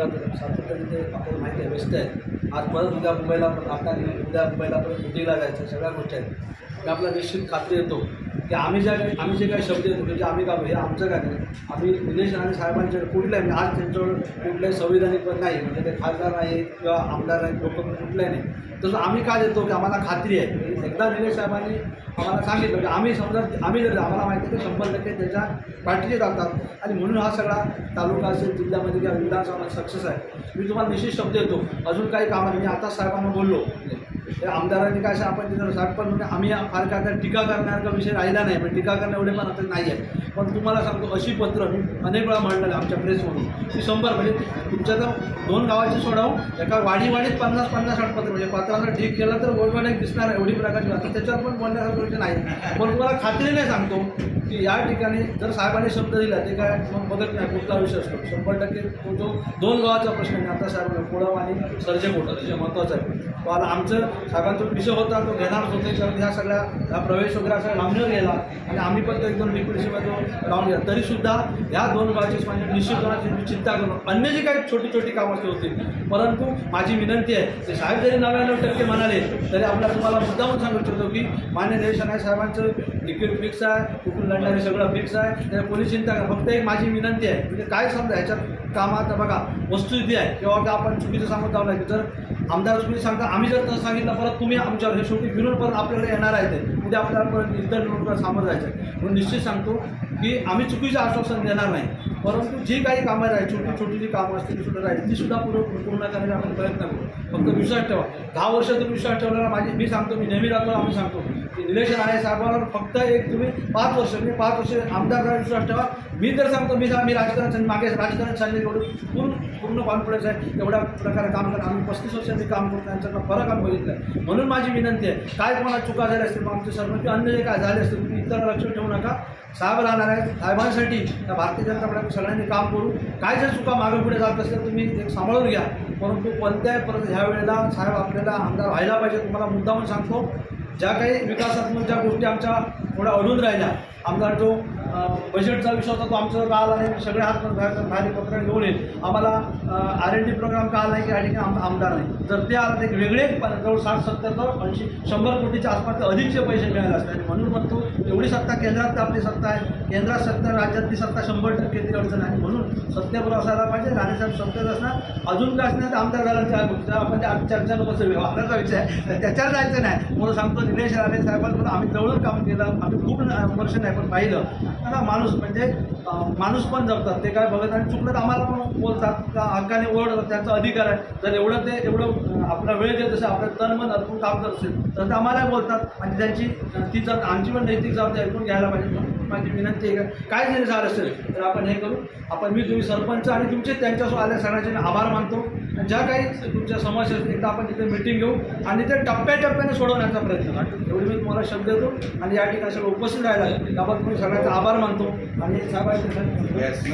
सगळं सातत्याने आपण माहिती व्यस्त आहे. आज परत उद्या मुंबईला पण आता उद्या मुंबईला पण दिल्लीला जायचं सगळ्या गोष्टी आहेत. आपल्याला निश्चित खात्री येतो. की आम्ही ज्या काही आम्ही जे काही शब्द येतो म्हणजे आम्ही का हे आमचं काय नाही आम्ही निलेश राणे साहेबांच्या कुठल्याही म्हणजे आज त्यांच्यावर कुठल्याही संविधानिक पण नाही म्हणजे ते खासदार नाही किंवा आमदार नाही लोक पण कुठल्याही नाही. तसं आम्ही का देतो की आम्हाला खात्री आहे? म्हणजे एकदा निलेश साहेबांनी आम्हाला सांगितलं की आम्ही समजा आम्ही जर आम्हाला माहिती आहे की शंभर टक्के त्याच्या पाठीचे जातात आणि म्हणून हा सगळा तालुका असेल जिल्ह्यामध्ये किंवा विधानसभा सक्सेस आहे. मी तुम्हाला निश्चित शब्द देतो. अजून काही कामं मी आता साहेबांना बोललो. ते आमदारांनी काय आपण तिथं साठ पण म्हणजे आम्ही फार काय तर टीका करण्याचा विषय राहिला नाही पण टीका करणं एवढे पण आता नाही आहे पण तुम्हाला सांगतो अशी पत्र मी अनेक वेळा मांडलेलं आमच्या प्रेसमधून की शंभर म्हणजे तुमच्या तर दोन गावाची सोडावं एका वाढीवाढीत पन्नास पन्नास साठ पत्र म्हणजे पात्रांना ठीक केलं तर गोडवाड एक दिसणार आहे एवढी प्रकारची आता त्याच्यावर पण बोलण्यासारखं विषय नाही. पण तुम्हाला खात्रीने सांगतो की या ठिकाणी जर साहेबांनी शब्द दिला ते काय मग बघत नाही कुठला विषय असतो. शंभर टक्के तो जो दोन गावाचा प्रश्न आहे आता साहेब कोळाव आणि सर्जे मोठं त्याच्या महत्त्वाचं आहे. पण आमचं साहेबांचा विषय होता तो घेणारच होते कारण ह्या सगळ्या ह्या प्रवेश वगैरे असा लांबणीवर गेला. आणि आम्ही पण एक एकदम लिक्विडशिवाय तो राहून गेला. तरीसुद्धा ह्या दोन बाजूस म्हणजे निश्चितपणाची मी चिंता करून अन्य जी काही छोटी छोटी कामं असली होती परंतु माझी विनंती आहे ते साहेब जरी नव्याण्णव टक्के म्हणाले तरी आपल्याला तुम्हाला मुद्दामून सांगू इच्छितो की मान्य निलेश साहेबांचं लिक्विड फिक्स आहे कुठून लढणारे सगळं फिक्स आहे. त्याला कोणी चिंता करा फक्त एक माझी विनंती आहे म्हणजे काय समजा ह्याच्यात कामात बघा वस्तुस्थिती आहे किंवा का आपण चुकीचं सांगत आहोत की जर आमदार चुकीचं सांगता आम्ही जर सांगितलं परत तुम्ही आमच्यावर हे शेवटी फिरून परत आपल्याकडे येणार आहे ते उद्या आपल्याला परत इतर निवडणुका सामोरं जायचं आहे. म्हणून निश्चित सांगतो की आम्ही चुकीचं आश्वासन देणार नाही. परंतु जी काही कामं राहील छोटी छोटी जी कामं असतील ती सुद्धा राहील ती सुद्धा पूर्ण पूर्ण करण्याचा आपण प्रयत्न करू. फक्त विश्वास ठेवा. दहा वर्ष तुम्ही विश्वास ठेवलेला माझी मी सांगतो मी नेहमी राहतो आम्ही सांगतो. की निलेश राणे साहेबांवर फक्त एक तुम्ही पाच वर्ष म्हणजे पाच वर्ष आमदार विश्वास ठेवा. मी तर सांगतो मी मी राजकारण मागे राजकारण चालले एवढं पूर्ण पूर्ण कॉन्फिडन्स आहे. एवढ्या प्रकारे काम करत आम्ही पस्तीस वर्षांनी काम करतो त्यांच्याकडं फरक आम्ही बघितलं. आहे म्हणून माझी विनंती आहे काय कोणाला चुका झाल्या असतील मग आमचे सर्व अन्य जे काय झाले असतील तुम्ही इतर लक्ष ठेवू नका. साहेब राहणार आहे साहेबांसाठी त्या भारतीय जनता पार्टी सगळ्यांनी काम करू. काय जर चुका मागे पुढे जात असेल तुम्ही एक सांभाळून घ्या. परंतु कोणत्याही परत ह्या वेळेला साहेब आपल्याला आमदार व्हायला पाहिजे तुम्हाला मुद्दामून सांगतो. ज्या काही विकासात्मक ज्या गोष्टी आमच्या थोड्या अडून राहिल्या आमदार जो बजेटचा विषय होता तो आमच्यावर का आला नाही. सगळे हात बाहेर पत्र घेऊन येईल आम्हाला आर एन डी प्रोग्राम का आला नाही की या ठिकाणी आम आमदार नाही. जर ते आलं एक वेगळे जवळ साठ सत्तर तर ऐंशी शंभर कोटीच्या आसपास अधिकचे पैसे मिळाले असते आणि म्हणून म्हणतो एवढी सत्ता केंद्रात तर आपली सत्ता आहे. केंद्रात सत्ता राज्यातली सत्ता शंभर टक्के ती अडचण आहे. म्हणून सत्तेवर असायला पाहिजे. राणेसाहेब सत्तेत असणार. अजून काय असणार तर आमदार झाल्याच्या आपण त्या चर्चा नको आपल्याचा विषय आहे. त्याच्यावर जायचं नाही. म्हणून सांगतो निलेश राणे साहेबांकडून आम्ही जवळून काम केलं. आम्ही खूप वर्ष नाही पण पाहिलं. ना माणूस म्हणजे माणूस पण जगतात. ते काय बघत आणि चुकलं तर आम्हाला पण बोलतात. का हक्काने ओरडतात त्यांचा अधिकार आहे. जर एवढं ते एवढं आपला वेळ देत असेल आपलं तन मन अर्पून काम करत असेल तर ते आम्हालाही बोलतात. आणि त्यांची ती जर आमची पण नैतिक जबाबदारी ऐकून घ्यायला पाहिजे. म्हणून माझी विनंती आहे का काय जरी झालं असेल तर आपण हे करू. आपण मी तुम्ही सरपंच आणि तुमचे त्यांच्यासोबत आल्या सगळ्यांचे आभार मानतो. आणि ज्या काही तुमच्या समस्या असतील एकदा आपण तिथे मिटिंग घेऊ आणि ते टप्प्याटप्प्याने सोडवण्याचा प्रयत्न करू. एवढी मी तुम्हाला शब्द देतो आणि या ठिकाणी सगळं उपस्थित राहिला. त्याबद्दल मी सगळ्यांचा आभार मानतो. आणि साहेबांचे